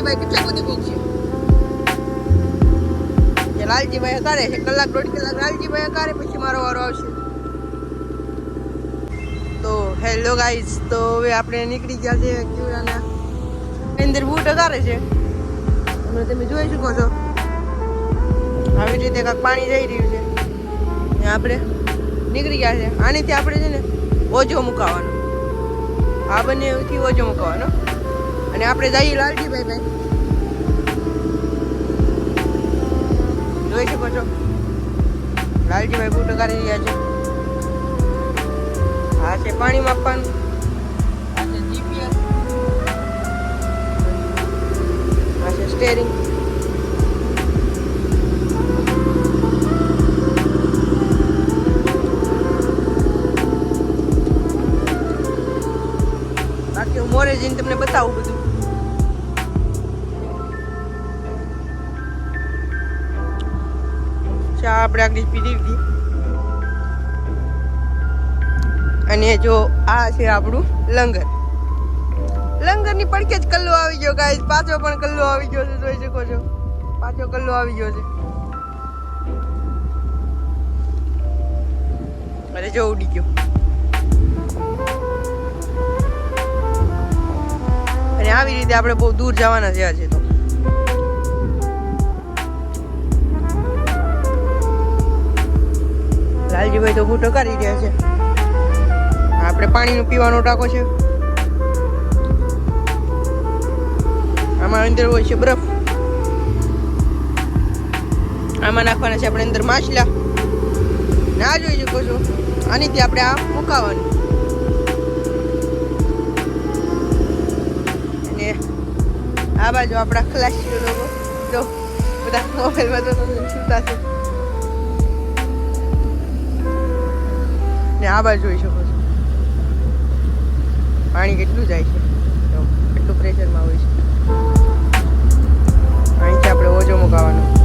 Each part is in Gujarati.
લાલજીભાઈ કેટલા બધી ભૂખ છે લાલજીભાઈ કરે છે, કલાક દોઢ કલાક લાલજીભાઈ કરે પછી મારો વારો આવશે. તો હેલો ગાઈઝ તો હવે આપણે નીકળી ગયા છે કેવડાના અંદર બૂટ અગારે છે. અને તમે જોઈ શકો છો. આવી રીતે કાંક પાણી જઈ રહ્યું છે. આપણે નીકળી ગયા છે આનીથી આપણે છે ને ઓજો મુકાવાનો. આ બંનેથી ઓજો મુકાવાનો. અને આપણે જઈએ લાલજીભાઈ ભાઈ. જોઈ શકો છો. લાલજીભાઈ બૂટ કરી રહ્યા છે. હા છે પાણી માપવાનું. આ સ્ટેરિંગ મોરે જઈને તમને બતાવું બધું. ચા આપણે આગળ પીધી લીધી અને જો આ છે આપણું લંગર. લંગરની પડકે જ કલ્લો આવી ગયો ગાઈસ પાછો પણ કલ્લો આવી ગયો છે, જોઈ શકો છો. પાછો કલ્લો આવી ગયો છે. અરે જો ઉડી ગયો. રીતે આપણે બહુ દૂર જવાના છે તો. લાલજીભાઈ તો બૂટો કરી રહ્યા છે. આપણે પાણીનું પીવાનો ટાંકો છે. આમાં અંદર હોય છે બરફ. આમાં નાખવાના છે આપણે અંદર માછલા. ના જોઈ શકો છો. આનીથી આપણે આ મુકાવાનું. આ બાજુ આપણા ખલાસીઓ લોકો જો, બધા મોબાઈલમાં તો સુતા છે. ને આ બાજુ જોઈ શકો છો. પાણી કેટલું જાય છે. જો કેટલું પ્રેશરમાં હોય છે. અહીંથી આપણે ઓજો મુકાવાનો.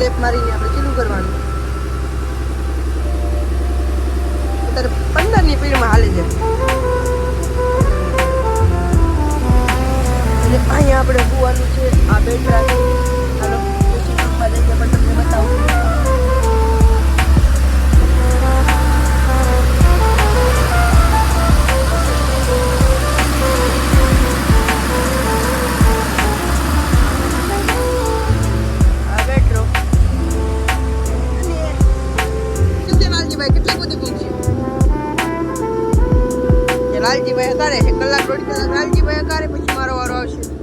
સ્લેપ મારીને આપણે ચીલું કરવાનું. અત્યારે પંદરની પીડમાં હાલે છે એટલે અહીંયા આપણે કૂવાનું છે, આ બેઠા લાલજીભાઈ કરે છે કલાક દોઢ કલાક લાલજીભાઈ કરે પછી મારો વારો આવશે.